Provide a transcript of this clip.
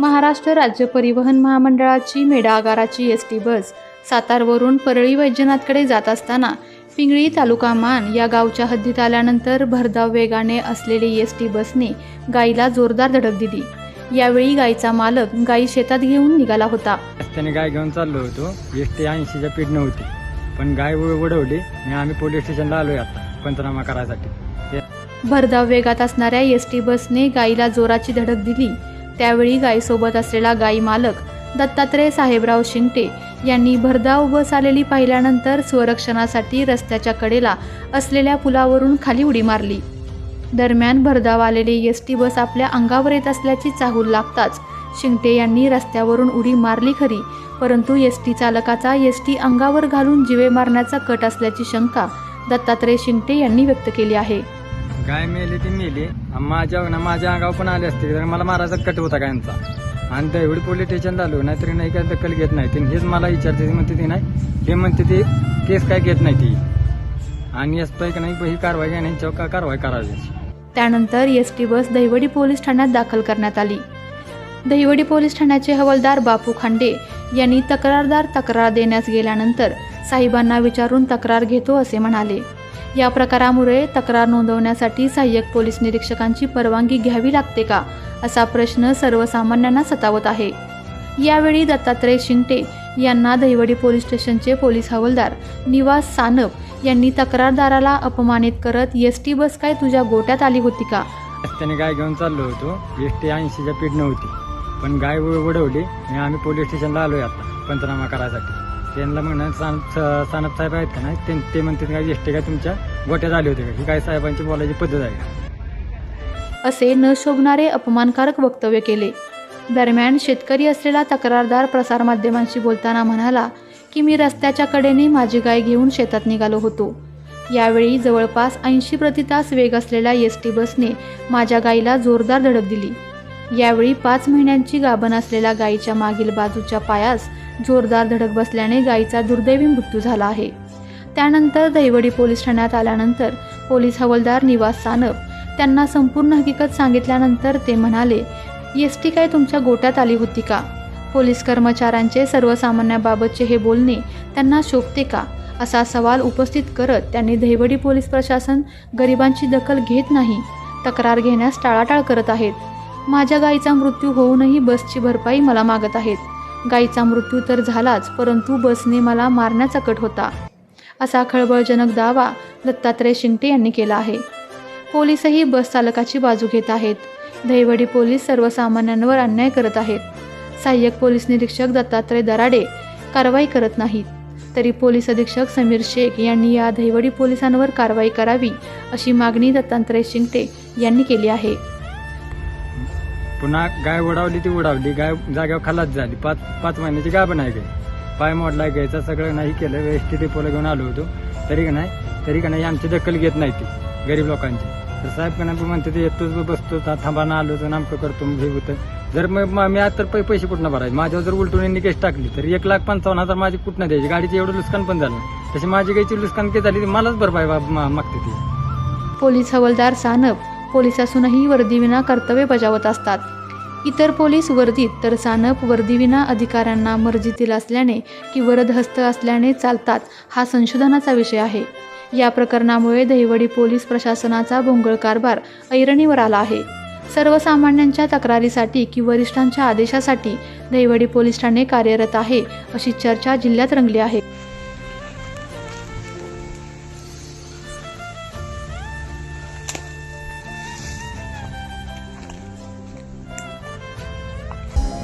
महाराष्ट्र राज्य परिवहन महामंडळाची मेढा आगाराची एस टी बस सातारवरून परळी वैजनाथकडे जात असताना पिंगळी तालुका मान या गावच्या हद्दीत आल्यानंतर भरधाव वेगाने असलेली एस टी बसने गायीला जोरदार धडक दिली. यावेळी गायीचा मालक गायी शेतात घेऊन निघाला होता. रस्त्याने गाय घेऊन चाललो होतो. एस टी ऐंशीच्या पीठ नव्हती. पण गाय उडवली आणि आम्ही पोलीस स्टेशनला आलोय आता पंचनामा करायसाठी. भरधाव वेगात असणाऱ्या एस टी बसने गायीला जोराची धडक दिली. त्यावेळी गायीसोबत असलेला गायी मालक दत्तात्रय साहेबराव शिंगटे यांनी भरधाव बस आलेली पाहिल्यानंतर स्वरक्षणासाठी रस्त्याच्या कडेला असलेल्या पुलावरून खाली उडी मारली. दरम्यान भरधाव आलेली एस टी बस आपल्या अंगावर येत असल्याची चाहूल लागताच शिंगटे यांनी रस्त्यावरून उडी मारली खरी परंतु एस टी चालकाचा एस टी अंगावर घालून जिवे मारण्याचा कट असल्याची शंका दत्तात्रय शिंगटे यांनी व्यक्त केली आहे. गाय मेली ती मेली. माझ्या ना माझ्या अंगावर पण आले असते तर मला मारायचा कट होता गायांचा आणि त्यावेळी पोलीस स्टेशनला आलो. नाहीतरी नाही काय दखल घेत नाही. ते हेच मला विचारते. ती म्हणते ती नाही. हे म्हणते ते केस काय घेत नाही ती. आणि एस पाय का नाही ही कारवाई काय नाही का कारवाई करावी? त्यानंतर S T bus Dahiwadi police ठाण्यात दाखल करण्यात आली. दहिवडी पोलीस ठाण्याचे हवालदार बापू खांडे यांनी तक्रारदार तक्रार देण्यास गेल्यानंतर साहेबांना विचारून तक्रार घेतो असे म्हणाले. या प्रकारामुळे तक्रार नोंदवण्यासाठी सहाय्यक पोलीस निरीक्षकांची परवानगी घ्यावी लागते का असा प्रश्न सर्वसामान्यांना सतावत आहे. यावेळी दत्तात्रय शिंगटे यांना दहिवडी पोलीस स्टेशनचे पोलीस हवालदार निवास सानप यांनी तक्रारदाराला अपमानित करत एस टी बस काय तुझ्या गोट्यात आली होती का? रस्त्याने गाय घेऊन चाललो होतो. एस टी ऐंशीच्या पीठ नव्हती. पण गाय उडवली आणि आम्ही पोलीस स्टेशनला आलोय आता पंचनामा करायसाठी. त्यांना म्हणा सानप साहेब आहेत का नाही? ते- म्हणते म्हणतात काय एस टी काय तुमच्या गोट्यात आले होते का? ही काय साहेबांची बोलायची पद्धत आहे का? असे न शोभणारे अपमानकारक वक्तव्य केले. दरम्यान शेतकरी असलेला तक्रारदार प्रसारमाध्यमांशी बोलताना म्हणाला की मी रस्त्याच्या कडेने माझी गाय घेऊन शेतात निघालो होतो. यावेळी जवळपास ऐंशी प्रति तास वेग असलेल्या एस टी बसने माझ्या गायीला जोरदार धडक दिली. यावेळी पाच महिन्यांची गाभण असलेल्या गायीच्या मागील बाजूच्या पायास जोरदार धडक बसल्याने गायीचा दुर्दैवी मृत्यू झाला आहे. त्यानंतर दैवडी पोलीस ठाण्यात आल्यानंतर पोलीस हवालदार निवास सानप त्यांना संपूर्ण हकीकत सांगितल्यानंतर ते म्हणाले एस टी काय तुमच्या गोट्यात आली होती का? पोलीस कर्मचाऱ्यांचे सर्वसामान्याबाबतचे हे बोलणे त्यांना शोभते का? असा सवाल उपस्थित करत त्यांनी दहिवडी पोलीस प्रशासन गरिबांची दखल घेत नाही तक्रार घेण्यास टाळाटाळ करत आहेत. माझ्या गायीचा मृत्यू होऊनही बसची भरपाई मला मागत आहेत. गाईचा मृत्यू तर झालाच परंतु बसने मला मारण्याचा कट होता. असा खळबळजनक दावा दत्तात्रय शिंगटे यांनी केला आहे. पोलीसही बस चालकाची बाजू घेत आहेत. दहिवडी पोलीस सर्वसामान्यांवर अन्याय करत आहेत. सहाय्यक पोलीस निरीक्षक दत्तात्रय दराडे कारवाई करत नाहीत. तरी पोलीस अधीक्षक समीर शेख यांनी या दहिवडी पोलिसांवर कारवाई करावी अशी मागणी दत्तात्रय शिंगटे यांनी केली आहे. पुन्हा गाय उडावली ती उडावली गाय जाग्यावर खालाच झाली. पाच पाच महिन्याची गाय पण आहे गाय. पाय मोडला घ्यायचा सगळं नाही केलं एस टी डिपोला घेऊन आलो होतो. तरी का नाही तरी का नाही आमची दखल घेत नाही ती गरीब लोकांची. तर साहेब का नाही म्हणते ते येतोच बसतो थांबाना आलो तर नामकं करतो हे होतं. जर मग मी आता तर पै- पैसे कुठनं भरायचे? माझ्यावर जर उलटून यांनी केस टाकली तर एक लाख पंचावन्न हजार माझी कुठनं द्यायची? गाडीची एवढं नुकसान पण झालं. तशी माझी गायची नुकसान की झाली ती मलाच भरपाई मा- मागते ती. पोलीस हवालदार सानप पोलीस असूनही वर्दीविना कर्तव्य बजावत असतात. इतर पोलीस वर्दीत तर सानप वर्दीविना अधिकाऱ्यांना मर्जीतील असल्याने की वरदहस्त असल्याने चालतात हा संशोधनाचा विषय आहे. या प्रकरणामुळे दहिवडी पोलीस प्रशासनाचा भोंगळ कारभार ऐरणीवर आला आहे. सर्वसामान्यांच्या तक्रारीसाठी की वरिष्ठांच्या आदेशासाठी दहिवडी पोलीस ठाणे कार्यरत आहे अशी चर्चा जिल्ह्यात रंगली आहे.